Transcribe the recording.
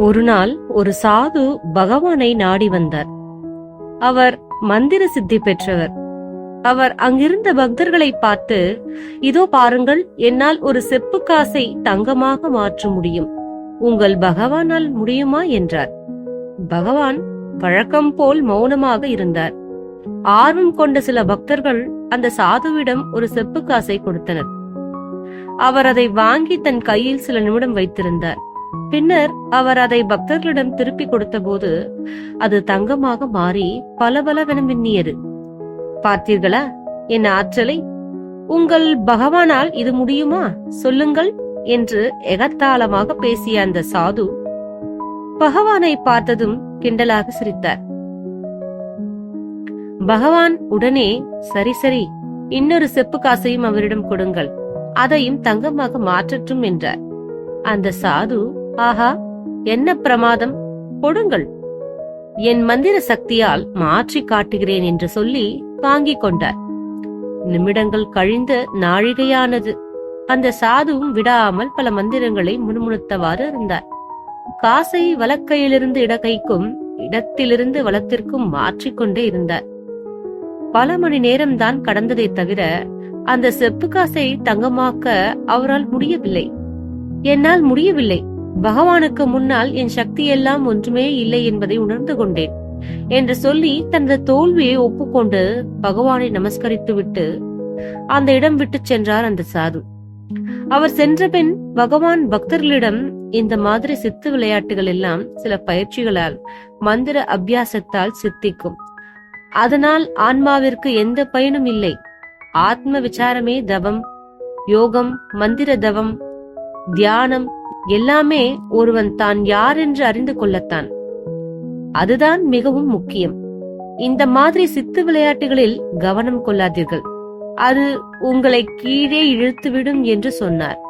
ஒரு நாள் ஒரு சாது பகவானை நாடி வந்தார். அவர் மந்திர சித்தி பெற்றவர். அவர் அங்கிருந்த பக்தர்களை பார்த்து இதோ பாருங்கள் என்னால் ஒரு செப்பு காசை தங்கமாக மாற்ற முடியும். உங்கள் பகவானால் முடியுமா? என்றார். பகவான் வழக்கம் போல் மௌனமாக இருந்தார். ஆர்வம் கொண்ட சில பக்தர்கள் அந்த சாதுவிடம் ஒரு செப்பு காசை கொடுத்தனர். அவர் அதை வாங்கி தன் கையில் சில நிமிடம் வைத்திருந்தார். பின்னர் அவர் அதை பக்தர்களிடம் திருப்பி கொடுத்தபோது அது தங்கமாக மாறி பளபளவென மின்னியது பார்த்தீர்களா என் ஆற்றலை? உங்கள் பகவானால் இது முடியுமா? சொல்லுங்கள் என்று எகத்தாளமாக பேசிய அந்த சாது பகவானை பார்த்ததும் கிண்டலாக சிரித்தார். பகவான் உடனே சரி சரி இன்னொரு செப்பு காசையும் அவரிடம் கொடுங்கள் அதையும் தங்கமாக மாற்றட்டும் என்றார். அந்த சாது ஆஹா என்ன பிரமாதம்? கொடுங்கள். என் மந்திர சக்தியால் மாற்றி காட்டுகிறேன் என்று சொல்லி வாங்கிக் கொண்டார். நிமிடங்கள் கழிந்த நாழிகையானது. அந்த சாதுவும் விடாமல் பல மந்திரங்களை முணுமுணுத்தவாறு இருந்தார். காசை வலக்கையிலிருந்து இடக்கைக்கும் இடத்திலிருந்து வலத்திற்கும் மாற்றிக்கொண்டே இருந்தார். பல மணி நேரம்தான் கடந்ததை தவிர அந்த செப்பு காசை தங்கமாக்க அவரால் முடியவில்லை. என்னால் முடியவில்லை. பகவானுக்கு முன்னால் என் சக்தி எல்லாம் ஒன்றுமே இல்லை என்பதை உணர்ந்து கொண்டேன் என்று சொல்லி தனது தோல்வியை ஒப்புக்கொண்டு பகவானை நமஸ்கரித்து விட்டு அந்த இடம் விட்டு சென்றார் அந்த சாது. அவர் சென்ற பின் பகவான் பக்தர்களிடம் இந்த மாதிரி சித்து விளையாட்டுகள் எல்லாம் சில பயிற்சிகளால் மந்திர அபியாசத்தால் சித்திக்கும். அதனால் ஆன்மாவிற்கு எந்த பயனும் இல்லை. ஆத்ம விசாரமே தவம் யோகம் மந்திர தவம் தியானம் எல்லாமே ஒருவன் தான் யார் என்று அறிந்து கொள்ளத்தான். அதுதான் மிகவும் முக்கியம். இந்த மாதிரி சித்து விளையாட்டுகளில் கவனம் கொள்ளாதீர்கள். அது உங்களை கீழே இழுத்துவிடும் என்று சொன்னார்.